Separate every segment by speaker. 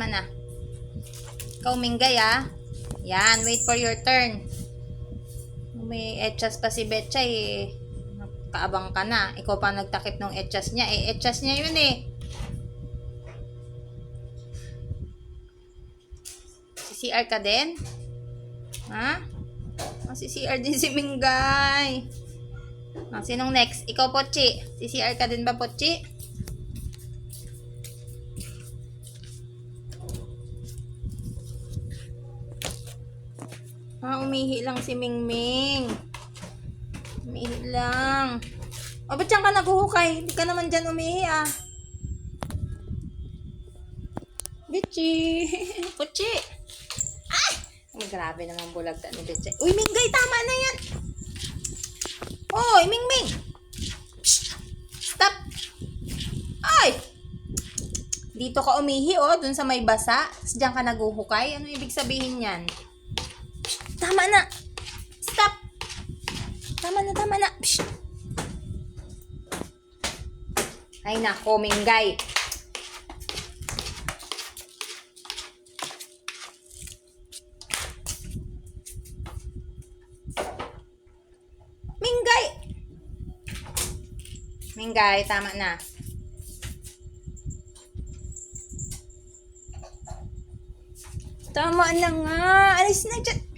Speaker 1: tama na. Ikaw, Mingay, ah. Yan, wait for your turn. May etchas pa si Betchay, eh. Kaabang ka na. Ikaw pa nagtakip ng etchas niya. Eh, etchas niya yun, eh. CCR ka din? Ha? Ah, CCR din si Mingay. Ah, sinong next? Ikaw, Pochi. CCR ka din ba, Pochi? Ah, umihi lang si Mingming. Umihi lang. O, ba't dyan ka naghuhukay? Hindi ka naman dyan umihi, ah. Bitchy. Pochi. Ay! Ay, grabe naman bulagta ni Bitchy. Uy, Minggay, tama na yan. Oy, Mingming. Stop. Ay! Dito ka umihi, oh, dun sa may basa. Dyan ka naghuhukay. Ano ibig sabihin yan? Tama na. Stop. Tama na, tama na. Psst. Ay nako, Minggay. Minggay! Minggay, tama na. Tama na nga. Alis na dyan.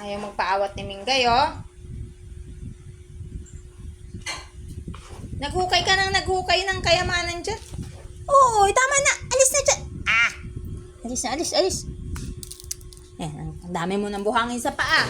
Speaker 1: Ayaw magpaawat ni Minggay, oh. Naghukay ka nang naghukay ng kayamanan dyan. Oo, tama na. Alis na dyan. Ah! Alis na, alis, alis. Eh, ang dami mo ng buhangin sa paa.